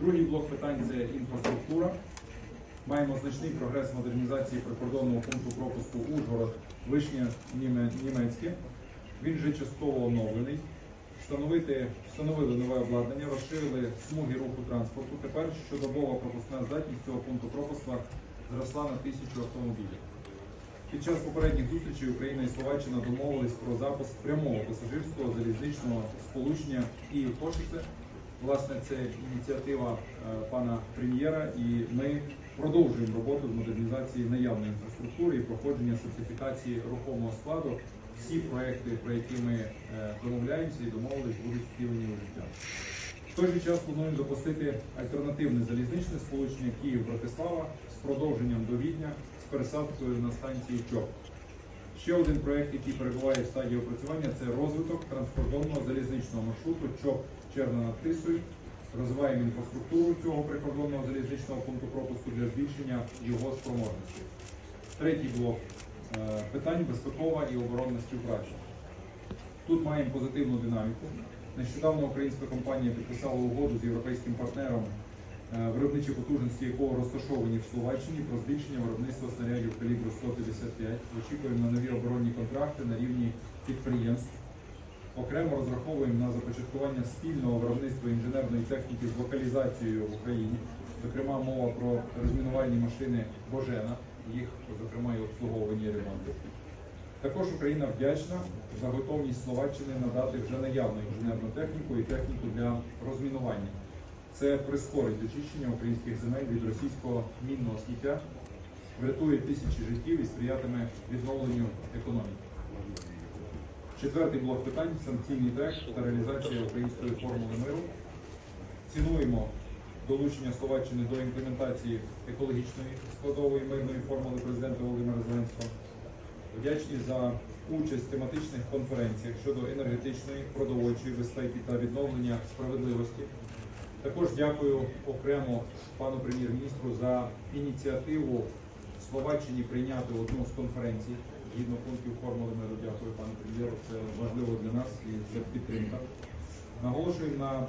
Другий блок питань це інфраструктура. Маємо значний прогрес модернізації прикордонного пункту пропуску Ужгород Вишня Німецьке. Він вже частково оновлений. Встановити, встановили нове обладнання, розширили смуги руху транспорту. Тепер щодобова пропускна здатність цього пункту пропуску зросла на тисячу автомобілів. Під час попередніх зустрічей Україна і Словаччина домовились про запуск прямого пасажирського залізничного сполучення Київ Кошице. Власне, це ініціатива е, пана прем'єра, і ми продовжуємо роботу з модернізації наявної інфраструктури і проходження сертифікації рухомого складу. Всі проекти, про які ми е, домовляємося і домовились, будуть втілені у життя. В той же час плануємо запустити альтернативне залізничне сполучення Київ-Братислава з продовженням до Відня з пересадкою на станції ЧОП. Ще один проект, який перебуває в стадії опрацювання, це розвиток транскордонного залізничного маршруту ЧОП Черна над Тисою. Розвиваємо інфраструктуру цього прикордонного залізничного пункту пропуску для збільшення його спроможності. Третій блок е, питань безпекова і оборонна співпраця. Тут маємо позитивну динаміку. Нещодавно українська компанія підписала угоду з європейським партнером, виробничі потужності якого розташовані в Словаччині про збільшення виробництва снарядів калібру 155. Очікуємо на нові оборонні контракти на рівні підприємств. Окремо розраховуємо на започаткування спільного виробництва інженерної техніки з локалізацією в Україні. Зокрема, мова про розмінувальні машини Божена, їх, зокрема, і обслуговування і ремонти. Також Україна вдячна за готовність Словаччини надати вже наявну інженерну техніку і техніку для розмінування. Це прискорить очищення українських земель від російського мінного сміття, врятує тисячі життів і сприятиме відновленню економіки. Четвертий блок питань санкційний трек та реалізація української формули миру. Цінуємо долучення Словаччини до імплементації екологічної складової мирної формули президента Володимира Зеленського. Вдячні за участь в тематичних конференціях щодо енергетичної, продовольчої безпеки та відновлення справедливості. Також дякую окремо пану прем'єр-міністру за ініціативу Словаччині прийняти одну з конференцій згідно пунктів формули миру. Дякую пану прем'єру. Це важливо для нас і це підтримка. Наголошуємо на